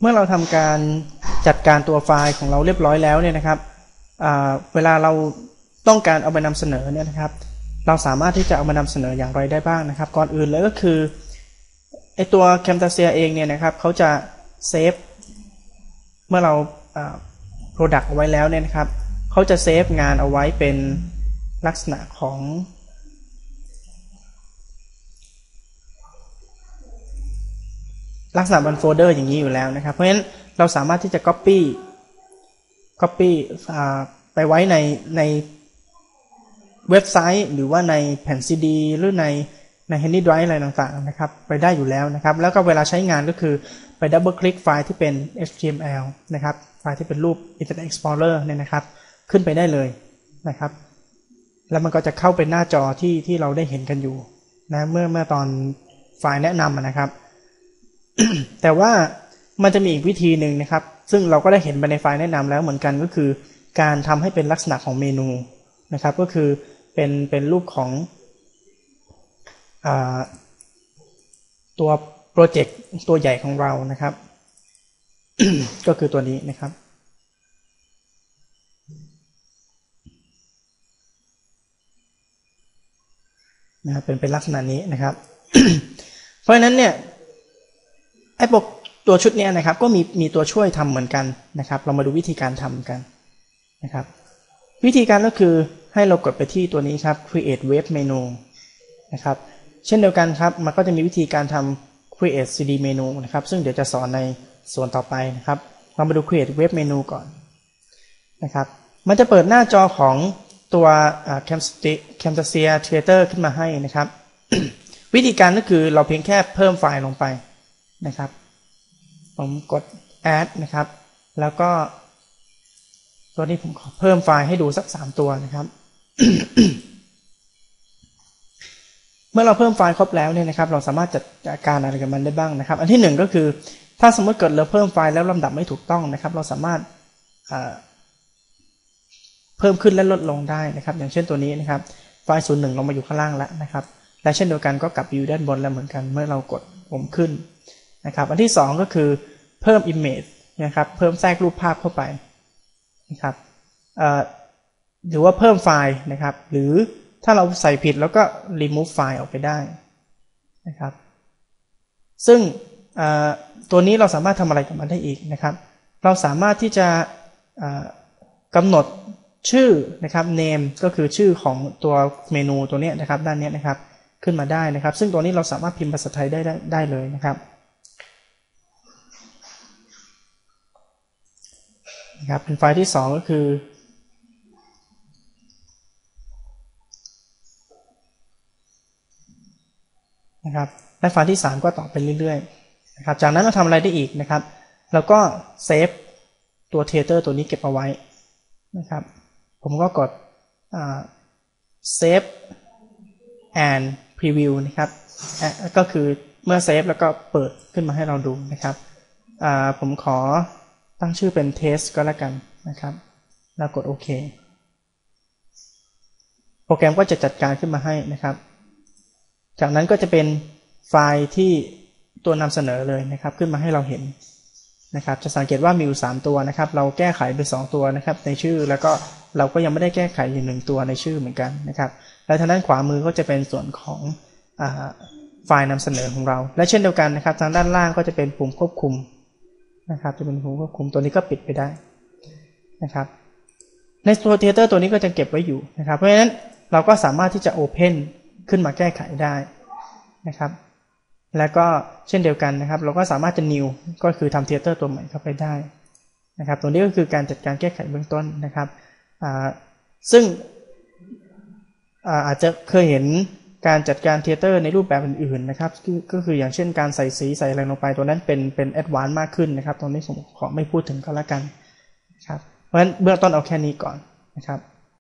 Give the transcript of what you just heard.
เมื่อเราทำการจัดการตัวไฟล์ของเราเรียบร้อยแล้วเนี่ยนะครับเวลาเราต้องการเอาไปนำเสนอเนี่ยนะครับ เราสามารถที่จะเอามานำเสนออย่างไรได้บ้างนะครับ ก่อนอื่นเลยก็คือไอตัว c a m t a s i a เองเนี่ยนะครับเขาจะเซฟเมื่อเรา Product เอาไว้แล้วเนี่ยนะครับเขาจะเซฟงานเอาไว้เป็นลักษณะของ ลักษณะบนโฟลเดอร์อย่างนี้อยู่แล้วนะครับ เพราะฉะนั้นเราสามารถที่จะ Copy Copy ไปไว้ในในเว็บไซต์ หรือว่าในแผ่นซีดี หรือในใน Handy Drive อะไรต่างๆนะครับไปได้อยู่แล้วนะครับ แล้วก็เวลาใช้งานก็คือไปดับเบิลคลิกไฟล์ที่เป็น HTML นะครับ ไฟล์ที่เป็นรูป Internet Explorer เนี่ยนะครับ ขึ้นไปได้เลยนะครับ แล้วมันก็จะเข้าเป็นหน้าจอที่ที่เราได้เห็นกันอยู่นะเมื่อเมื่อตอนไฟล์แนะนำนะครับ แต่ว่ามันจะมีอีกวิธีหนึ่งนะครับ ซึ่งเราก็ได้เห็นไปในไฟล์แนะนำแล้วเหมือนกันก็คือ การทำให้เป็นลักษณะของเมนูนะครับ ก็คือเป็นเป็นรูปของอตัวโปรเจกต์ตัวใหญ่ของเรานะครับ ก็คือตัวนี้นะครับนะครับเป็นเป็นลักษณะนี้นะครับ เพราะฉะนั้นเนี่ย ไอ้ปกตัวชุดนี้นะครับ ก็มีมีตัวช่วยทำเหมือนกันนะครับ เรามาดูวิธีการทำกันนะครับ วิธีการก็คือให้เรากดไปที่ตัวนี้ครับ create web menu นะครับ เช่นเดียวกันครับ มันก็จะมีวิธีการทำ create cd menu นะครับ ซึ่งเดี๋ยวจะสอนในส่วนต่อไปนะครับ เรามาดู create web menu ก่อนนะครับ มันจะเปิดหน้าจอของตัว Camtasia Theater ขึ้นมาให้นะครับ วิธีการก็คือเราเพียงแค่เพิ่มไฟล์ลงไป นะครับ ผมกด add นะครับ แล้วก็ ตัวนี้ผมขอเพิ่มไฟล์ให้ดูสักสามตัวนะครับ เมื่อเราเพิ่มไฟล์ครบแล้วเนี่ยนะครับ เราสามารถจัดการอะไรกับมันได้บ้างนะครับ อันที่หนึ่งก็คือ ถ้าสมมติเกิดเราเพิ่มไฟล์แล้วลำดับไม่ถูกต้องนะครับ เราสามารถเพิ่มขึ้นและลดลงได้นะครับ อย่างเช่นตัวนี้นะครับไฟล์ศูนย์หนึ่งลงมาอยู่ข้างล่างแล้วนะครับ และเช่นเดียวกันก็กลับอยู่ด้านบนแล้วเหมือนกันเมื่อเรากดผมขึ้น นะครับ อันที่ 2 ก็คือเพิ่ม image นะครับ เพิ่มแทรกรูปภาพเข้าไปนะครับหรือว่าเพิ่มไฟล์นะครับ หรือถ้าเราใส่ผิดแล้วก็ remove ไฟล์ออกไปได้นะครับ ซึ่งตัวนี้เราสามารถทำอะไรกับมันได้อีกนะครับ เราสามารถที่จะกำหนดชื่อนะครับ name ก็คือชื่อของตัวเมนูตัวนี้นะครับ ด้านนี้นะครับขึ้นมาได้นะครับ ซึ่งตัวนี้เราสามารถพิมพ์ภาษาไทยได้ได้ได้เลยนะครับ นะครับเป็นไฟล์ที่ 2 ก็คือ นะครับและไฟล์ที่ 3 ก็ต่อไปเรื่อยๆนะครับจากนั้นเราทำอะไรได้อีกนะครับเราก็เซฟตัวเทเตอร์ตัวนี้เก็บเอาไว้นะครับผมก็กด save and preview นะครับก็คือเมื่อเซฟแล้วก็เปิดขึ้นมาให้เราดูนะครับผมขอ ตั้งชื่อเป็น test ก็แล้วกันนะครับ แล้วกดโอเค โปรแกรมก็จะจัดการขึ้นมาให้นะครับ จากนั้นก็จะเป็นไฟล์ที่ตัวนำเสนอเลยนะครับ ขึ้นมาให้เราเห็นนะครับ จะสังเกตว่ามีอยู่ 3 ตัวนะครับ เราแก้ไขเป็น2ตัวนะครับ ในชื่อแล้วก็เราก็ยังไม่ได้แก้ไขอยู่หนึ่งตัวในชื่อเหมือนกันนะครับ แล้วทางด้านขวามือก็จะเป็นส่วนของอไฟล์นำเสนอของเรา และเช่นเดียวกันนะครับ ทางด้านล่างก็จะเป็นปุ่มควบคุม นะครับจะเป็นปุ่มควบคุมตัวนี้ก็ปิดไปได้นะครับในตัวเทเตอร์ตัวนี้ก็จะเก็บไว้อยู่นะครับ เพราะฉะนั้นเราก็สามารถที่จะโอเพนขึ้นมาแก้ไขได้นะครับ แล้วก็เช่นเดียวกันนะครับ เราก็สามารถจะ new ก็คือทำเทเตอร์ตัวใหม่เข้าไปได้นะครับ ตัวนี้ก็คือการจัดการแก้ไขเบื้องต้นนะครับซึ่งอาจจะเคยเห็น การจัดการเทเตอร์ในรูปแบบอื่นๆนะครับก็คืออย่างเช่นการใส่สีใส่อะไรลงไป ตัวนั้นเป็นเป็นแอดวานซ์มากขึ้นนะครับตรงนี้ผมขอไม่พูดถึงก็แล้วกันครับเพราะฉะนั้นเบื้องต้นเอาแค่นี้ก่อนนะครับ